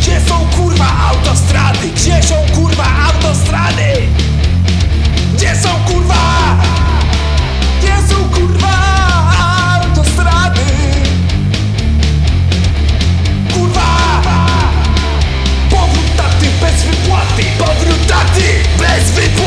Gdzie są kurwa autostrady? Gdzie są kurwa autostrady? Gdzie są kurwa? Gdzie są kurwa autostrady? Kurwa Powrót taty bez wypłaty Powrót taty bez wypłaty